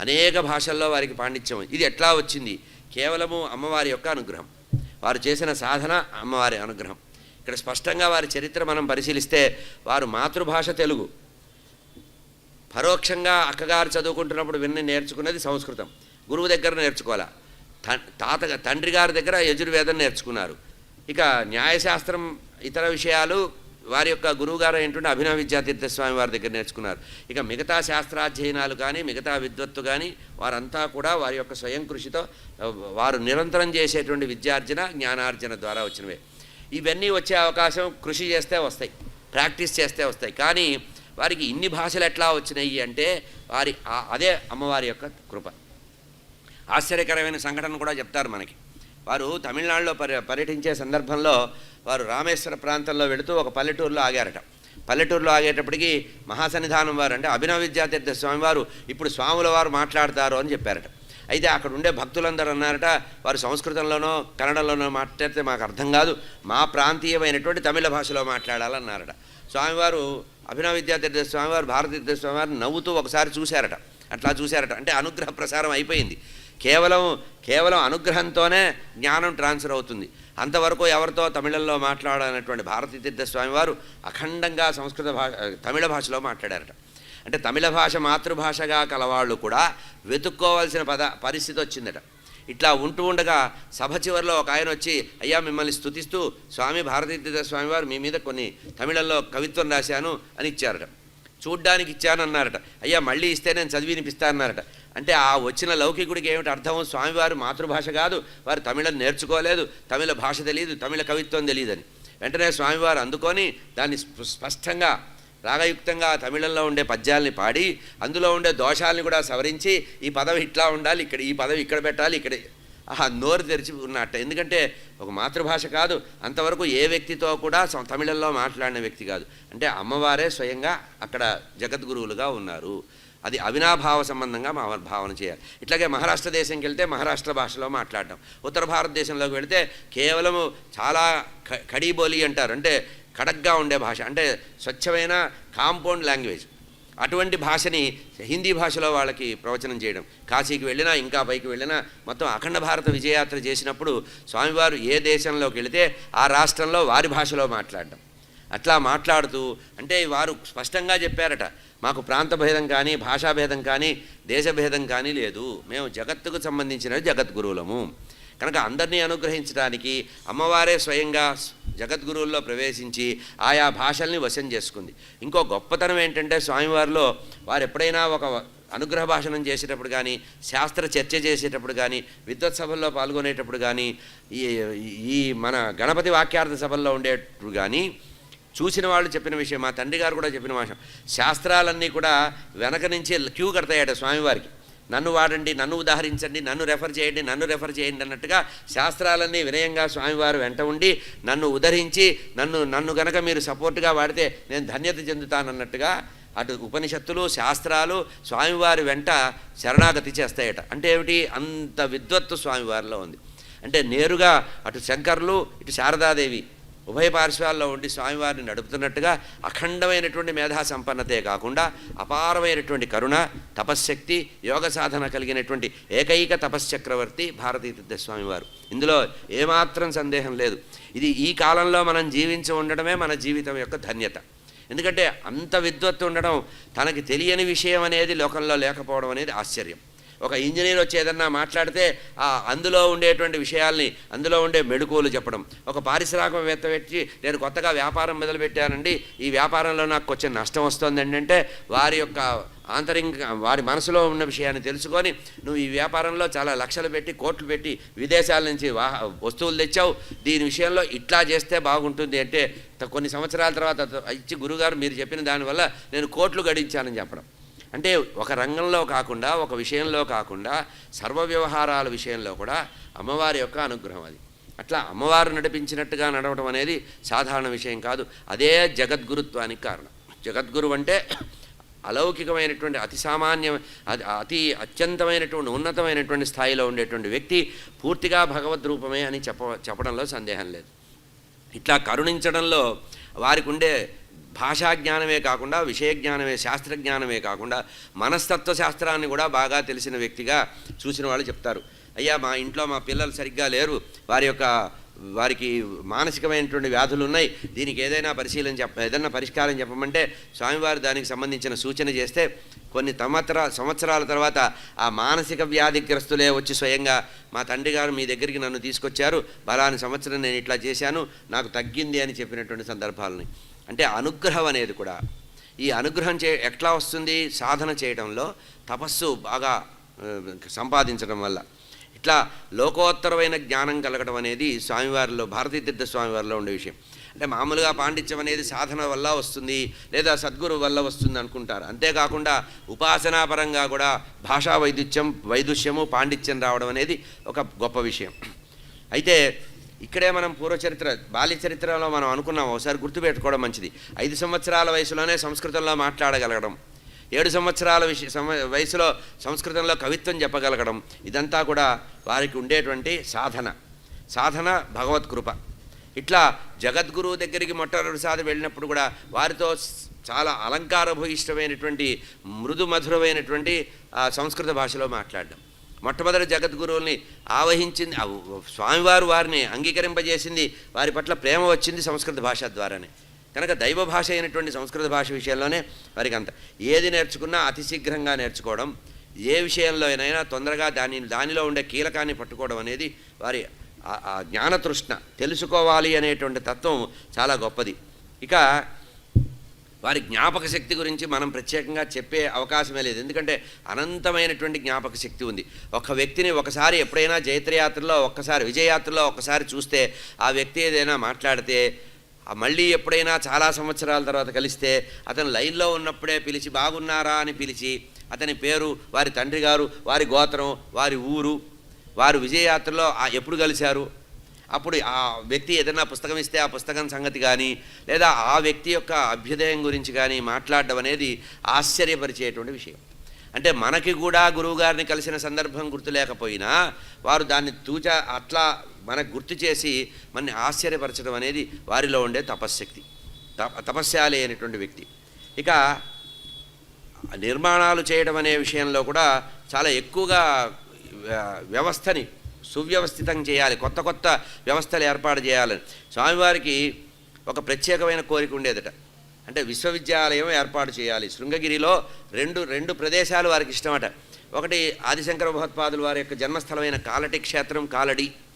అనేక భాషల్లో వారికి పాండిత్యం. ఇది ఎట్లా వచ్చింది? కేవలము అమ్మవారి యొక్క అనుగ్రహం. వారు చేసిన సాధన అమ్మవారి అనుగ్రహం. ఇక్కడ స్పష్టంగా వారి చరిత్ర మనం పరిశీలిస్తే వారు మాతృభాష తెలుగు. పరోక్షంగా అక్కగారు చదువుకుంటున్నప్పుడు విన్న నేర్చుకున్నది సంస్కృతం. గురువు దగ్గర నేర్చుకోవాలా? త- తాత తండ్రి గారి దగ్గర యజుర్వేదం నేర్చుకున్నారు. ఇక న్యాయశాస్త్రం ఇతర విషయాలు వారి యొక్క గురువుగారు ఏంటంటే అభినవ విద్యాతీర్థ స్వామి వారి దగ్గర నేర్చుకున్నారు. ఇక మిగతా శాస్త్రాధ్యయనాలు కానీ మిగతా విద్వత్తు కానీ వారంతా కూడా వారి యొక్క స్వయం కృషితో వారు నిరంతరం చేసేటువంటి విద్యార్జన జ్ఞానార్జన ద్వారా వచ్చినవే. ఇవన్నీ వచ్చే అవకాశం కృషి చేస్తే వస్తాయి ప్రాక్టీస్ చేస్తే వస్తాయి. కానీ వారికి ఇన్ని భాషలు ఎట్లా వచ్చినాయి అంటే వారి అదే అమ్మవారి యొక్క కృప. ఆశ్చర్యకరమైన సంఘటన కూడా చెప్తారు మనకి. వారు తమిళనాడులో పర్య పర్యటించే సందర్భంలో వారు రామేశ్వర ప్రాంతంలో వెళుతూ ఒక పల్లెటూరులో ఆగారట. పల్లెటూరులో ఆగేటప్పటికీ మహాసన్నిధానం వారు అంటే అభినవ విద్యాతీర్థ స్వామివారు ఇప్పుడు స్వాముల వారు మాట్లాడతారు అని చెప్పారట. అయితే అక్కడ ఉండే భక్తులందరూ అన్నారట వారు సంస్కృతంలోనో కన్నడలోనో మాట్లాడితే మాకు అర్థం కాదు. మా ప్రాంతీయమైనటువంటి తమిళ భాషలో మాట్లాడాలన్నారట. స్వామివారు అభినవ విద్యాతీర్థ స్వామివారు భారతీర్థ స్వామివారు నవ్వుతూ ఒకసారి చూశారట. అట్లా చూశారట. అంటే అనుగ్రహ ప్రసారం అయిపోయింది. కేవలం కేవలం అనుగ్రహంతోనే జ్ఞానం ట్రాన్స్ఫర్ అవుతుంది. అంతవరకు ఎవరితో తమిళంలో మాట్లాడాలన్నటువంటి భారతీతీర్థ స్వామి స్వామివారు అఖండంగా సంస్కృత భాష తమిళ భాషలో మాట్లాడారట. అంటే తమిళ భాష మాతృభాషగా కలవాళ్ళు కూడా వెతుక్కోవాల్సిన పద పరిస్థితి వచ్చిందట. ఇట్లా ఉంటూ ఉండగా సభ చివరిలో ఒక ఆయన వచ్చి అయ్యా మిమ్మల్ని స్థుతిస్తూ స్వామి భారతీతీర్థ స్వామివారు మీ మీద కొన్ని తమిళంలో కవిత్వం రాశాను అని ఇచ్చారట. చూడ్డానికి ఇచ్చానన్నారట అయ్యా మళ్ళీ ఇస్తే నేను చదివి వినిపిస్తానన్నారట అంటే ఆ వచ్చిన లౌకికుడికి ఏమిటి అర్థం? స్వామివారు మాతృభాష కాదు. వారు తమిళం నేర్చుకోలేదు. తమిళ భాష తెలియదు. తమిళ కవిత్వం తెలియదని. వెంటనే స్వామివారు అందుకొని దాన్ని స్ప- స్పష్టంగా రాగయుక్తంగా తమిళంలో ఉండే పద్యాల్ని పాడి అందులో ఉండే దోషాలని కూడా సవరించి ఈ పదవి ఇట్లా ఉండాలి ఇక్కడ ఈ పదవి ఇక్కడ పెట్టాలి ఇక్కడ ఆ నోరు తెరిచి ఉన్నట్ట. ఎందుకంటే ఒక మాతృభాష కాదు. అంతవరకు ఏ వ్యక్తితో కూడా తమిళంలో మాట్లాడిన వ్యక్తి కాదు. అంటే అమ్మవారే స్వయంగా అక్కడ జగద్గురువులుగా ఉన్నారు. అది అవినాభావ సంబంధంగా మా భావన చేయాలి. ఇట్లాగే మహారాష్ట్ర దేశంకి వెళ్తే మహారాష్ట్ర భాషలో మాట్లాడడం. ఉత్తర భారతదేశంలోకి వెళితే కేవలము చాలా కడీబోలి అంటారు. అంటే కడగ్గా ఉండే భాష. అంటే స్వచ్ఛమైన కాంపౌండ్ లాంగ్వేజ్. అటువంటి భాషని హిందీ భాషలో వాళ్ళకి ప్రవచనం చేయడం. కాశీకి వెళ్ళినా ఇంకా పైకి వెళ్ళినా మొత్తం అఖండ భారత విజయయాత్ర చేసినప్పుడు స్వామివారు ఏ దేశంలోకి వెళితే ఆ రాష్ట్రంలో వారి భాషలో మాట్లాడడం. అట్లా మాట్లాడుతూ అంటే వారు స్పష్టంగా చెప్పారట మాకు ప్రాంత భేదం కానీ భాషా భేదం కానీ దేశభేదం కానీ లేదు. మేము జగత్తుకు సంబంధించిన జగద్గురువులము. కనుక అందరినీ అనుగ్రహించడానికి అమ్మవారే స్వయంగా జగద్గురువుల్లో ప్రవేశించి ఆయా భాషల్ని వశం చేసుకుంది. ఇంకో గొప్పతనం ఏంటంటే స్వామివారిలో వారు ఎప్పుడైనా ఒక అనుగ్రహ భాషణం చేసేటప్పుడు కానీ శాస్త్ర చర్చ చేసేటప్పుడు కానీ విద్వత్ సభల్లో పాల్గొనేటప్పుడు కానీ ఈ ఈ మన గణపతి వాక్యార్థ సభల్లో ఉండేటప్పుడు కానీ చూసిన వాళ్ళు చెప్పిన విషయం మా తండ్రి గారు కూడా చెప్పిన విషయం. శాస్త్రాలన్నీ కూడా వెనక నుంచి క్యూ కడతాయట స్వామివారికి. నన్ను వాడండి నన్ను ఉదాహరించండి నన్ను రెఫర్ చేయండి నన్ను రెఫర్ చేయండి అన్నట్టుగా శాస్త్రాలన్నీ వినయంగా స్వామివారు వెంట ఉండి నన్ను ఉదరించి నన్ను నన్ను గనక మీరు సపోర్ట్గా వాడితే నేను ధన్యత చెందుతానన్నట్టుగా అటు ఉపనిషత్తులు శాస్త్రాలు స్వామివారి వెంట శరణాగతి చేస్తాయట. అంటే ఏమిటి? అంత విద్వత్తు స్వామివారిలో ఉంది. అంటే నేరుగా అటు శంకర్లు ఇటు శారదాదేవి ఉభయ పార్శ్వాల్లో ఉండి స్వామివారిని నడుపుతున్నట్టుగా అఖండమైనటువంటి మేధా సంపన్నతే కాకుండా అపారమైనటువంటి కరుణ తపశ్శక్తి యోగ సాధన కలిగినటువంటి ఏకైక తపశ్చక్రవర్తి భారతీతీర్థ స్వామివారు. ఇందులో ఏమాత్రం సందేహం లేదు. ఇది ఈ కాలంలో మనం జీవించి ఉండడమే మన జీవితం యొక్క ధన్యత. ఎందుకంటే అంత విద్వత్తు ఉండడం తనకి తెలియని విషయం అనేది లోకంలో లేకపోవడం అనేది ఆశ్చర్యం. ఒక ఇంజనీర్ వచ్చి ఏదన్నా మాట్లాడితే ఆ అందులో ఉండేటువంటి విషయాల్ని అందులో ఉండే మెడుకోలు చెప్పడం. ఒక పారిశ్రామికవేత్త పెట్టి నేను కొత్తగా వ్యాపారం మొదలుపెట్టానండి. ఈ వ్యాపారంలో నాకు కొంచెం నష్టం వస్తుంది అంటే వారి యొక్క ఆంతరింక వారి మనసులో ఉన్న విషయాన్ని తెలుసుకొని నువ్వు ఈ వ్యాపారంలో చాలా లక్షలు పెట్టి కోట్లు పెట్టి విదేశాల నుంచి వాహ వస్తువులు తెచ్చావు. దీని విషయంలో ఇట్లా చేస్తే బాగుంటుంది. అంటే కొన్ని సంవత్సరాల తర్వాత ఇచ్చి గురుగారు మీరు చెప్పిన దానివల్ల నేను కోట్లు గడించానని చెప్పడం. అంటే ఒక రంగంలో కాకుండా ఒక విషయంలో కాకుండా సర్వ వ్యవహారాల విషయంలో కూడా అమ్మవారి యొక్క అనుగ్రహం అది. అట్లా అమ్మవారు నడిపించినట్టుగా నడవడం అనేది సాధారణ విషయం కాదు. అదే జగద్గురుత్వానికి కారణం. జగద్గురువు అంటే అలౌకికమైనటువంటి అతి సామాన్య అది అతి అత్యంతమైనటువంటి ఉన్నతమైనటువంటి స్థాయిలో ఉండేటువంటి వ్యక్తి పూర్తిగా భగవద్ రూపమే అని చెప్ప చెప్పడంలో సందేహం లేదు. ఇట్లా కరుణించడంలో వారికి ఉండే భాషా జ్ఞానమే కాకుండా విషయ జ్ఞానమే శాస్త్ర జ్ఞానమే కాకుండా మనస్తత్వ శాస్త్రాన్ని కూడా బాగా తెలిసిన వ్యక్తిగా చూసిన వాళ్ళు చెప్తారు. అయ్యా మా ఇంట్లో మా పిల్లలు సరిగ్గా లేరు. వారి యొక్క వారికి మానసికమైనటువంటి వ్యాధులు ఉన్నాయి. దీనికి ఏదైనా పరిశీలన చెప్ప ఏదైనా పరిష్కారం చెప్పమంటే స్వామివారు దానికి సంబంధించిన సూచన చేస్తే కొన్ని తమత్ర సంవత్సరాల తర్వాత ఆ మానసిక వ్యాధిగ్రస్తులే వచ్చి స్వయంగా మా తండ్రి గారు మీ దగ్గరికి నన్ను తీసుకొచ్చారు. బలాని సంవత్సరం నేను ఇట్లా చేశాను. నాకు తగ్గింది అని చెప్పినటువంటి సందర్భాలని. అంటే అనుగ్రహం అనేది కూడా. ఈ అనుగ్రహం చే ఎట్లా వస్తుంది? సాధన చేయడంలో తపస్సు బాగా సంపాదించడం వల్ల. ఇట్లా లోకోత్తరమైన జ్ఞానం కలగడం అనేది స్వామివారిలో భారతీ తీర్థ స్వామివారిలో ఉండే విషయం. అంటే మామూలుగా పాండిత్యం అనేది సాధన వల్ల వస్తుంది లేదా సద్గురు వల్ల వస్తుంది అనుకుంటారు. అంతేకాకుండా ఉపాసనాపరంగా కూడా భాషా వైదుత్యం వైదుష్యము పాండిత్యం రావడం అనేది ఒక గొప్ప విషయం. అయితే ఇక్కడే మనం పూర్వచరిత్ర బాల్య చరిత్రలో మనం అనుకున్నాం ఒకసారి గుర్తుపెట్టుకోవడం మంచిది. ఐదు సంవత్సరాల వయసులోనే సంస్కృతంలో మాట్లాడగలగడం. ఏడు సంవత్సరాల సమ వయసులో సంస్కృతంలో కవిత్వం చెప్పగలగడం. ఇదంతా కూడా వారికి ఉండేటువంటి సాధన. సాధన భగవత్ కృప. ఇట్లా జగద్గురువు దగ్గరికి మొట్టమొదటిసారి వెళ్ళినప్పుడు కూడా వారితో చాలా అలంకారభూయిష్టమైనటువంటి మృదు మధురమైనటువంటి సంస్కృత భాషలో మాట్లాడడం. మొట్టమొదటి జగద్గురువుల్ని ఆవహించింది స్వామివారు వారిని అంగీకరింపజేసింది వారి పట్ల ప్రేమ వచ్చింది సంస్కృత భాష ద్వారానే. కనుక దైవ భాష అయినటువంటి సంస్కృత భాష విషయంలోనే వారికి అంత. ఏది నేర్చుకున్నా అతి శీఘ్రంగా నేర్చుకోవడం ఏ విషయంలో అయినా తొందరగా దాని దానిలో ఉండే కీలకాన్ని పట్టుకోవడం అనేది వారి జ్ఞానతృష్ణ తెలుసుకోవాలి అనేటువంటి తత్వం చాలా గొప్పది. ఇక వారి జ్ఞాపక శక్తి గురించి మనం ప్రత్యేకంగా చెప్పే అవకాశమే లేదు. ఎందుకంటే అనంతమైనటువంటి జ్ఞాపక శక్తి ఉంది. ఒక వ్యక్తిని ఒకసారి ఎప్పుడైనా జైత్రయాత్రలో ఒక్కసారి విజయయాత్రలో ఒక్కసారి చూస్తే ఆ వ్యక్తి ఏదైనా మాట్లాడితే మళ్ళీ ఎప్పుడైనా చాలా సంవత్సరాల తర్వాత కలిస్తే అతను లైన్లో ఉన్నప్పుడే పిలిచి బాగున్నారా? అని పిలిచి అతని పేరు వారి తండ్రి గారు వారి గోత్రం వారి ఊరు వారు విజయయాత్రలో ఆ ఎప్పుడు కలిశారు? అప్పుడు ఆ వ్యక్తి ఏదైనా పుస్తకం ఇస్తే ఆ పుస్తకం సంగతి కానీ లేదా ఆ వ్యక్తి యొక్క అభ్యుదయం గురించి కానీ మాట్లాడడం అనేది ఆశ్చర్యపరిచేటువంటి విషయం. అంటే మనకి కూడా గురువుగారిని కలిసిన సందర్భం గుర్తు లేకపోయినా వారు దాన్ని తూచ అట్లా మనకు గుర్తు చేసి మనని ఆశ్చర్యపరచడం అనేది వారిలో ఉండే తపశ్శక్తి తప తపస్యాలి అయినటువంటి వ్యక్తి. ఇక నిర్మాణాలు చేయడం అనే విషయంలో కూడా చాలా ఎక్కువగా వ్యవస్థని సువ్యవస్థితం చేయాలి కొత్త కొత్త వ్యవస్థలు ఏర్పాటు చేయాలని స్వామివారికి ఒక ప్రత్యేకమైన కోరిక ఉండేదట. అంటే విశ్వవిద్యాలయం ఏర్పాటు చేయాలి. శృంగగిరిలో రెండు రెండు ప్రదేశాలు వారికి ఇష్టమట. ఒకటి ఆదిశంకర భగవత్పాదులు వారి యొక్క జన్మస్థలమైన కాలటి క్షేత్రం కాలడి.